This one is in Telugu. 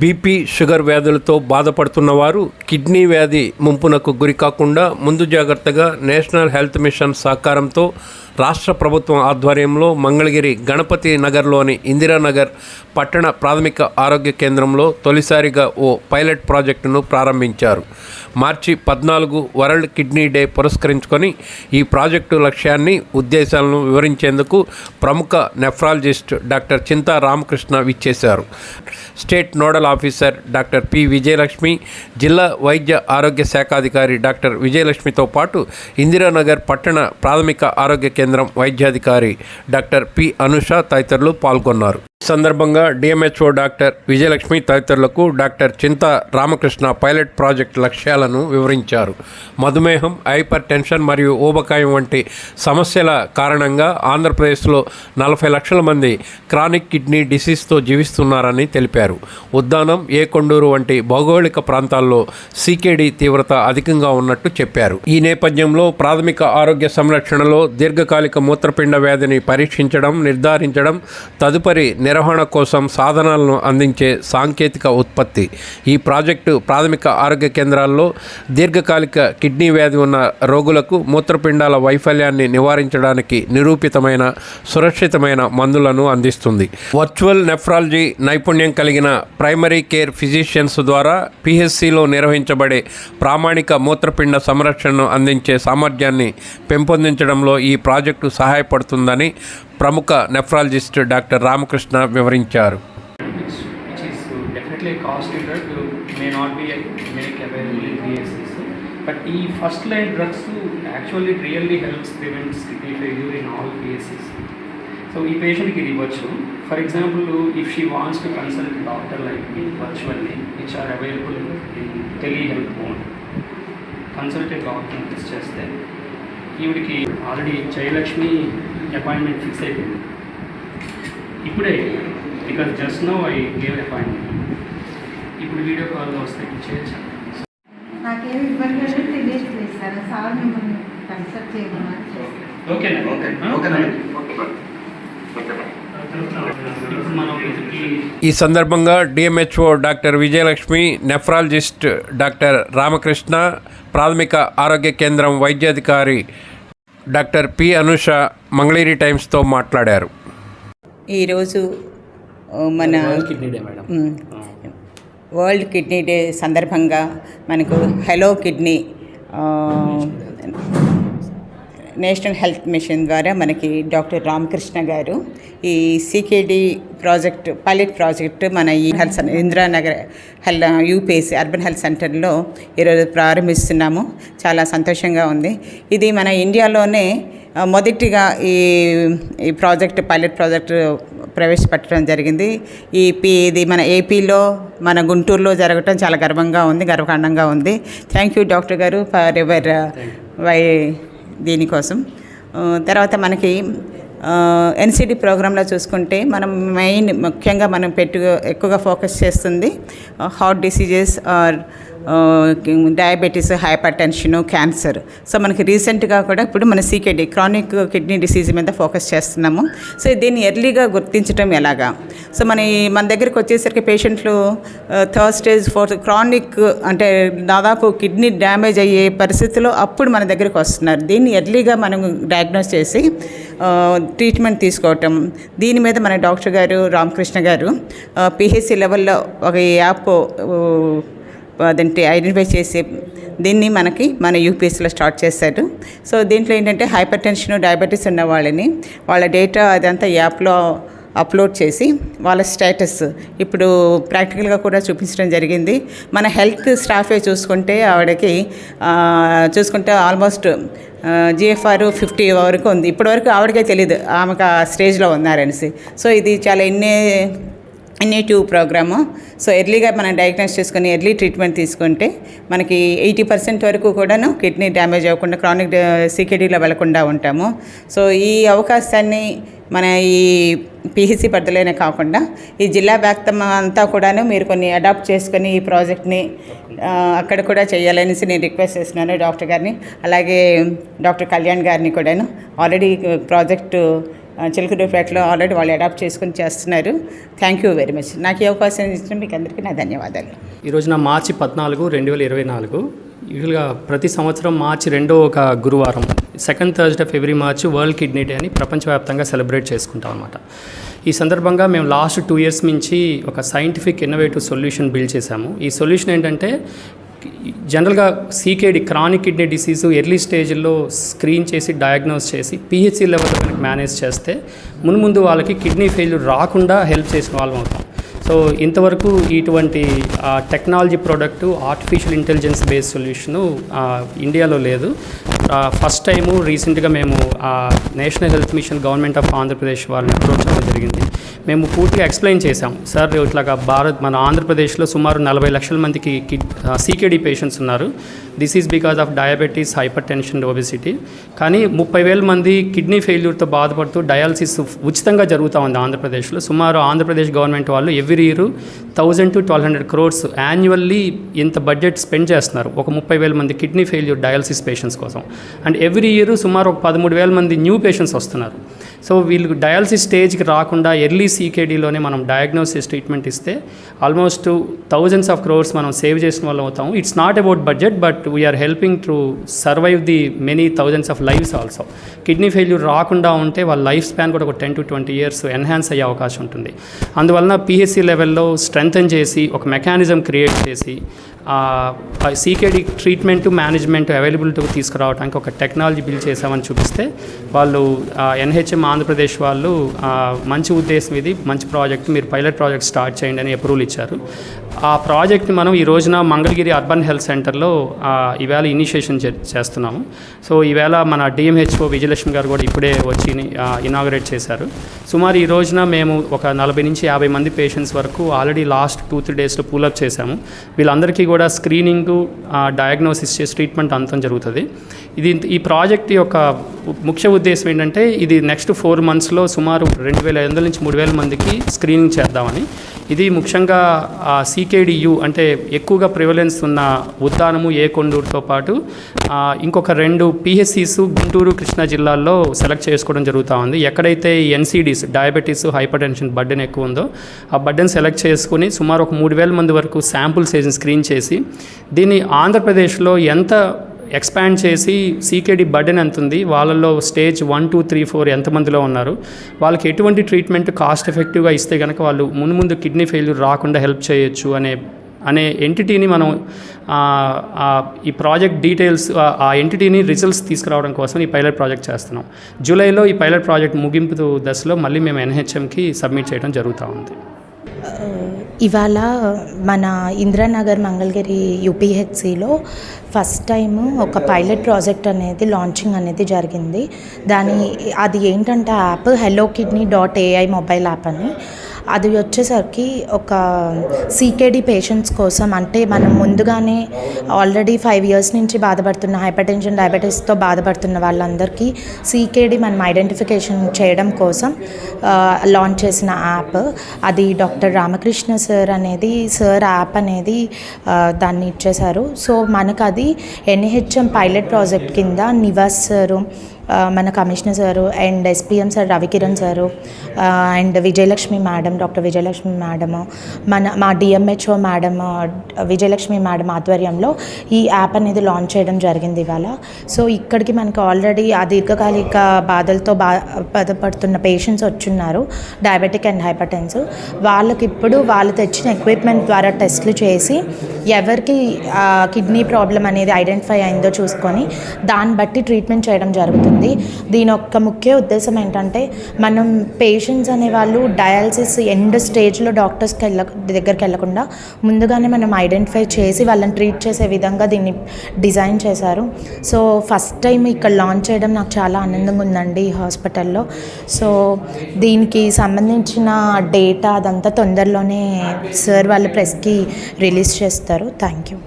బీపీ షుగర్ వ్యాధులతో బాధపడుతున్న వారు కిడ్నీ వ్యాధి ముంపునకు గురి కాకుండా ముందు జాగ్రత్తగా నేషనల్ హెల్త్ మిషన్ సహకారంతో రాష్ట్ర ప్రభుత్వం ఆధ్వర్యంలో మంగళగిరి గణపతి నగర్లోని ఇందిరానగర్ పట్టణ ప్రాథమిక ఆరోగ్య కేంద్రంలో తొలిసారిగా ఓ పైలట్ ప్రాజెక్టును ప్రారంభించారు. మార్చి పద్నాలుగు వరల్డ్ కిడ్నీ డే పురస్కరించుకొని ఈ ప్రాజెక్టు లక్ష్యాన్ని ఉద్దేశాలను వివరించేందుకు ప్రముఖ నెఫ్రాలజిస్ట్ డాక్టర్ చింతా రామకృష్ణ విచ్చేశారు. State nodal officer doctor P Vijayalakshmi జిల్లా వైద్య ఆరోగ్య శాఖాధికారి డాక్టర్ విజయలక్ష్మితో పాటు ఇందిరానగర్ పట్టణ ప్రాథమిక ఆరోగ్య కేంద్రం వైద్యాధికారి డాక్టర్ పి అనుష తదితరులు పాల్గొన్నారు. సందర్భంగా డిఎంహెచ్ఓ డాక్టర్ విజయలక్ష్మి తదితరులకు doctor Chinta Ramakrishna pilot project లక్ష్యాలను వివరించారు. మధుమేహం హైపర్ టెన్షన్ మరియు ఊబకాయం వంటి సమస్యల కారణంగా ఆంధ్రప్రదేశ్లో నలభై లక్షల మంది క్రానిక్ కిడ్నీ డిసీజ్తో జీవిస్తున్నారని తెలిపారు. ఉద్దానం ఏ కొండూరు వంటి భౌగోళిక ప్రాంతాల్లో సీకేడి తీవ్రత అధికంగా ఉన్నట్టు చెప్పారు. ఈ నేపథ్యంలో ప్రాథమిక ఆరోగ్య సంరక్షణలో దీర్ఘకాలిక మూత్రపిండ వ్యాధిని పరీక్షించడం నిర్ధారించడం తదుపరి నిర్వహణ కోసం సాధనాలను అందించే సాంకేతిక ఉత్పత్తి. ఈ ప్రాజెక్టు ప్రాథమిక ఆరోగ్య కేంద్రాల్లో దీర్ఘకాలిక కిడ్నీ వ్యాధి ఉన్న రోగులకు మూత్రపిండాల వైఫల్యాన్ని నివారించడానికి నిరూపితమైన సురక్షితమైన మందులను అందిస్తుంది. వర్చువల్ నెఫ్రాలజీ నైపుణ్యం కలిగిన ప్రైమరీ కేర్ ఫిజిషియన్స్ ద్వారా పిహెచ్సిలో నిర్వహించబడే ప్రామాణిక మూత్రపిండ సంరక్షణను అందించే సామర్థ్యాన్ని పెంపొందించడంలో ఈ ప్రాజెక్టు సహాయపడుతుందని ప్రముఖ నెఫ్రాలజిస్ట్ డాక్టర్ రామకృష్ణ వివరించారు. బట్ ఈ first line drugs actually really helps prevents kidney failure in all cases so ఈ పేషెంట్కి ఇది ఇవ్వచ్చు for example if she wants to consult doctor like me virtually which are available in tele help phone consulted doctor fix చేస్తే ఈవిడికి ఆల్రెడీ జయలక్ష్మి అపాయింట్మెంట్ ఫిక్స్ అయిపోయింది. ఇప్పుడే because just no I gave appointment ఇప్పుడు వీడియో కాల్లో వస్తే చేయొచ్చు? ఇబ్బంది తెలియట్లేదు సార్. సార్ మిమ్మల్ని కన్సల్ట్ ఓకేనా ఈ సందర్భంగా DMHO doctor Vijayalakshmi nephrologist doctor Ramakrishna ప్రాథమిక ఆరోగ్య కేంద్రం వైద్యాధికారి డాక్టర్ పి అనుష మంగళగిరి టైమ్స్తో మాట్లాడారు. ఈరోజు మన kidney day madam. Hmm, world kidney day సందర్భంగా మనకు hello kidney national health mission ద్వారా మనకి డాక్టర్ రామకృష్ణ గారు ఈ సికేడి ప్రాజెక్ట్ పైలట్ ప్రాజెక్ట్ మన ఈ హెల్త్ ఇందిరానగర్ హెల్ యూపీఎస్సీ అర్బన్ హెల్త్ సెంటర్లో ఈరోజు ప్రారంభిస్తున్నాము. చాలా సంతోషంగా ఉంది. ఇది మన ఇండియాలోనే మొదటిగా ఈ ఈ ప్రాజెక్ట్ పైలట్ ప్రాజెక్ట్ ప్రవేశపెట్టడం జరిగింది. ఈ పి ఇది మన ఏపీలో మన గుంటూరులో జరగటం చాలా గర్వంగా ఉంది గర్వకాండంగా ఉంది. థ్యాంక్ యూ డాక్టర్ గారు ఫర్ ఎవర్ వై దీనికోసం. తర్వాత మనకి ఎన్సిడి ప్రోగ్రాంలో చూసుకుంటే మనం మెయిన్ ముఖ్యంగా మనం పెట్టు ఎక్కువగా ఫోకస్ చేస్తుంది heart diseases or diabetes hyper tension cancer so మనకి రీసెంట్గా కూడా ఇప్పుడు మన సీకేడీ క్రానిక్ కిడ్నీ డిసీజ్ మీద ఫోకస్ చేస్తున్నాము. సో దీన్ని ఎర్లీగా గుర్తించడం ఎలాగా? సో మన మన దగ్గరికి వచ్చేసరికి పేషెంట్లు థర్డ్ స్టేజ్ ఫోర్త్ క్రానిక్ అంటే దాదాపు కిడ్నీ డ్యామేజ్ అయ్యే పరిస్థితిలో అప్పుడు మన దగ్గరికి వస్తున్నారు. దీన్ని ఎర్లీగా మనం డయాగ్నోస్ చేసి ట్రీట్మెంట్ తీసుకోవటం. దీని మీద మన డాక్టర్ గారు రామకృష్ణ గారు పిహెచ్సి లెవెల్లో ఒక యాప్ అదంటే ఐడెంటిఫై చేసి దీన్ని మనకి మన యూపీఎస్లో స్టార్ట్ చేశారు. సో దీంట్లో ఏంటంటే హైపర్ టెన్షన్ డయాబెటీస్ ఉన్న వాళ్ళని వాళ్ళ డేటా అదంతా యాప్లో అప్లోడ్ చేసి వాళ్ళ స్టేటస్ ఇప్పుడు ప్రాక్టికల్గా కూడా చూపించడం జరిగింది. మన హెల్త్ స్టాఫే చూసుకుంటే ఆవిడకి చూసుకుంటే ఆల్మోస్ట్ జిఎఫ్ఆర్ ఫిఫ్టీ వరకు ఉంది. ఇప్పటివరకు ఆవిడకే తెలియదు ఆమెకు ఆ స్టేజ్లో ఉన్నారనేసి. సో ఇది చాలా ఎన్నే నేటివ్ ప్రోగ్రాము సో ఎర్లీగా మనం డయాగ్నోస్ చేసుకుని ఎర్లీ ట్రీట్మెంట్ తీసుకుంటే మనకి ఎయిటీ పర్సెంట్ వరకు కూడాను కిడ్నీ డ్యామేజ్ అవ్వకుండా క్రానిక్ సీకేడీలో వెళ్ళకుండా ఉంటాము. సో ఈ అవకాశాన్ని మన ఈ పిహెసి పరిధిలోనే కాకుండా ఈ జిల్లా వ్యాప్తం అంతా కూడాను మీరు కొన్ని అడాప్ట్ చేసుకొని ఈ ప్రాజెక్ట్ని అక్కడ కూడా చేయాలనేసి నేను రిక్వెస్ట్ చేస్తున్నాను డాక్టర్ గారిని. అలాగే డాక్టర్ కళ్యాణ్ గారిని కూడాను. ఆల్రెడీ ప్రాజెక్టు చిలకలూరుపేటలో ఆల్రెడీ వాళ్ళు అడాప్ట్ చేసుకుని చేస్తున్నారు. థ్యాంక్ యూ వెరీ మచ్ నాకు ఈ అవకాశం ఇచ్చిన మీకు అందరికీ నా ధన్యవాదాలు. ఈరోజున మార్చి పద్నాలుగు రెండు వేల ఇరవై నాలుగు యూజువల్గా ప్రతి సంవత్సరం మార్చి రెండో ఒక గురువారం second Thursday of every March world kidney day అని ప్రపంచవ్యాప్తంగా సెలబ్రేట్ చేసుకుంటాం అనమాట ఈ సందర్భంగా మేము లాస్ట్ టూ ఇయర్స్ నుంచి ఒక సైంటిఫిక్ ఇన్నోవేటివ్ సొల్యూషన్ బిల్డ్ చేశాము. ఈ సొల్యూషన్ ఏంటంటే జనరల్గా CKD chronic kidney disease early స్టేజ్లో స్క్రీన్ చేసి డయాగ్నోస్ చేసి పిహెచ్సి లెవెల్లో కనుక మేనేజ్ చేస్తే మున్ముందు వాళ్ళకి కిడ్నీ ఫెయిల్యూర్ రాకుండా హెల్ప్ చేసిన వాళ్ళం అవుతాం. సో ఇంతవరకు ఇటువంటి technology product artificial intelligence based solution ఇండియాలో లేదు. ఫస్ట్ టైము రీసెంట్గా మేము national health mission government of Andhra Pradesh వాళ్ళని అప్రోచ్ అవ్వడం జరిగింది. మేము పూర్తిగా ఎక్స్ప్లెయిన్ చేసాం సార్ ఇట్లాగా భారత్ మన ఆంధ్రప్రదేశ్లో సుమారు నలభై లక్షల మందికి సీకేడీ పేషెంట్స్ ఉన్నారు. This is because of diabetes hyper tension obesity కానీ ముప్పై వేల మంది కిడ్నీ ఫెయిల్యూర్తో బాధపడుతూ డయాలసిస్ ఉచితంగా జరుగుతూ ఉంది ఆంధ్రప్రదేశ్లో. సుమారు ఆంధ్రప్రదేశ్ గవర్నమెంట్ వాళ్ళు every year thousand to twelve hundred crores annually ఇంత బడ్జెట్ స్పెండ్ చేస్తున్నారు. ఒక ముప్పై వేల మంది కిడ్నీ ఫెయిల్యూర్ డయాలసిస్ పేషెంట్స్ కోసం. అండ్ ఎవ్రీ ఇయర్ సుమారు ఒక పదమూడు వేల మంది న్యూ పేషెంట్స్ వస్తున్నారు. సో వీళ్ళు డయాలసిస్ స్టేజ్కి రాకుండా ఎర్లీ సీకేడీలోనే మనం డయాగ్నోసిస్ ట్రీట్మెంట్ ఇస్తే ఆల్మోస్ట్ థౌజండ్స్ ఆఫ్ క్రోర్స్ మనం సేవ్ చేసిన వాళ్ళు అవుతాము. It's not about budget but we're helping to survive the many thousands of lives also kidney failure రాకుండా ఉంటే వాళ్ళ లైఫ్ స్పాన్ కూడా ఒక ten to twenty years enhance అయ్యే అవకాశం ఉంటుంది. అందువలన పిహెచ్సి లెవెల్లో స్ట్రెంగ్తన్ చేసి ఒక మెకానిజం క్రియేట్ చేసి సీకేడీ ట్రీట్మెంట్ మేనేజ్మెంట్ అవైలబిలిటీ తీసుకురావడానికి ఒక టెక్నాలజీ బిల్డ్ చేసామని చూపిస్తే వాళ్ళు ఎన్హెచ్ఎం ఆంధ్రప్రదేశ్ వాళ్ళు మంచి ఉద్దేశం ఇది మంచి ప్రాజెక్ట్ మీరు పైలట్ ప్రాజెక్ట్ స్టార్ట్ చేయండి అని అప్రూవల్ ఇచ్చారు. ఆ ప్రాజెక్ట్ని మనం ఈ రోజున మంగళగిరి అర్బన్ హెల్త్ సెంటర్లో ఈవేళ ఇనిషియేషన్ చేస్తున్నాము. సో ఈవేళ మన డిఎంహెచ్ఓ విజయలక్ష్మి గారు కూడా ఇప్పుడే వచ్చి ఇనాగరేట్ చేశారు. సుమారు ఈ రోజున మేము ఒక నలభై నుంచి యాభై మంది పేషెంట్స్ వరకు ఆల్రెడీ లాస్ట్ టూ త్రీ డేస్లో పూలప్ చేశాము. వీళ్ళందరికీ కూడా స్క్రీనింగ్ డయాగ్నోసిస్ చేసి ట్రీట్మెంట్ అంతం జరుగుతుంది. ఇది ఈ ప్రాజెక్ట్ యొక్క ముఖ్య ఉద్దేశం ఏంటంటే ఇది నెక్స్ట్ ఫోర్ మంత్స్లో సుమారు రెండు వేల ఐదు వందల నుంచి మూడు వేల మందికి స్క్రీనింగ్ చేద్దామని. ఇది ముఖ్యంగా సీకేడియు అంటే ఎక్కువగా ప్రివలెన్స్ ఉన్న ఉద్దానము ఏ పాటు ఇంకొక రెండు పిహెచ్సిస్ గుంటూరు కృష్ణా జిల్లాల్లో సెలెక్ట్ చేసుకోవడం జరుగుతూ ఉంది. ఎక్కడైతే NCDs diabetes hyper tension burden ఎక్కువ ఉందో ఆ బర్డెన్ సెలెక్ట్ చేసుకుని సుమారు ఒక మూడు వేల మంది వరకు శాంపుల్స్ వేసి స్క్రీన్ చేసి దీన్ని ఆంధ్రప్రదేశ్లో ఎంత ఎక్స్పాండ్ చేసి సీకేడి బర్డెన్ ఎంత ఉంది వాళ్ళల్లో stage one two three four ఎంతమందిలో ఉన్నారు వాళ్ళకి ఎటువంటి ట్రీట్మెంట్ కాస్ట్ ఎఫెక్టివ్గా ఇస్తే కనుక వాళ్ళు ముందు ముందు కిడ్నీ ఫెయిల్యూర్ రాకుండా హెల్ప్ చేయొచ్చు అనే అనే ఎంటిటీని మనం ఈ ప్రాజెక్ట్ డీటెయిల్స్ ఆ- ఆ ఎంటిటీని రిజల్ట్స్ తీసుకురావడం కోసం ఈ పైలట్ ప్రాజెక్ట్ చేస్తున్నాం. జూలైలో ఈ పైలట్ ప్రాజెక్ట్ ముగింపు దశలో మళ్ళీ మేము ఎన్హెచ్ఎంకి సబ్మిట్ చేయడం జరుగుతూ ఉంది. ఇవాళ మన ఇందిరానగర్ మంగళగిరి యూపీహెచ్సిలో ఫస్ట్ టైం ఒక పైలట్ ప్రాజెక్ట్ అనేది లాంచింగ్ అనేది జరిగింది. దాని అది ఏంటంటే app hello kidney dot AI mobile app అని. అది వచ్చేసరికి ఒక సీకేడీ పేషెంట్స్ కోసం అంటే మనం ముందుగానే ఆల్రెడీ ఫైవ్ ఇయర్స్ నుంచి బాధపడుతున్న హైపర్ టెన్షన్ డయాబెటీస్తో బాధపడుతున్న వాళ్ళందరికీ సీకేడీ మనం ఐడెంటిఫికేషన్ చేయడం కోసం లాంచ్ చేసిన యాప్ అది డాక్టర్ రామకృష్ణ సార్ అనేది సార్ యాప్ అనేది దాన్ని ఇచ్చేశారు. సో మనకు అది ఎన్హెచ్ఎం పైలట్ ప్రాజెక్ట్ కింద నివాస్ సారు మన commissioner sir and SPM sir Ravikiran sir and Vijayalakshmi madam doctor Vijayalakshmi madam మన మా డిఎంహెచ్ఓ మేడం విజయలక్ష్మి మేడం ఆధ్వర్యంలో ఈ యాప్ అనేది లాంచ్ చేయడం జరిగింది ఇవాళ. సో ఇక్కడికి మనకి ఆల్రెడీ ఆ దీర్ఘకాలిక బాధలతో బా బాధపడుతున్న పేషెంట్స్ వచ్చున్నారు డయాబెటిక్ అండ్ హైపర్టెన్స్ వాళ్ళకి ఇప్పుడు వాళ్ళు తెచ్చిన ఎక్విప్మెంట్ ద్వారా టెస్ట్లు చేసి ఎవరికి కిడ్నీ ప్రాబ్లం అనేది ఐడెంటిఫై అయిందో చూసుకొని దాన్ని బట్టి ట్రీట్మెంట్ చేయడం జరుగుతుంది. దీని యొక్క ముఖ్య ఉద్దేశం ఏంటంటే మనం పేషెంట్స్ అనేవాళ్ళు డయాలసిస్ ఎండ్ స్టేజ్లో డాక్టర్స్కి వెళ్ళ దగ్గరికి వెళ్ళకుండా ముందుగానే మనం ఐడెంటిఫై చేసి వాళ్ళని ట్రీట్ చేసే విధంగా దీన్ని డిజైన్ చేశారు. సో ఫస్ట్ టైం ఇక్కడ లాంచ్ చేయడం నాకు చాలా ఆనందంగా ఉందండి ఈ హాస్పిటల్లో. సో దీనికి సంబంధించిన డేటా అదంతా తొందరలోనే సార్ వాళ్ళ ప్రెస్కి రిలీజ్ చేస్తారు. Thank you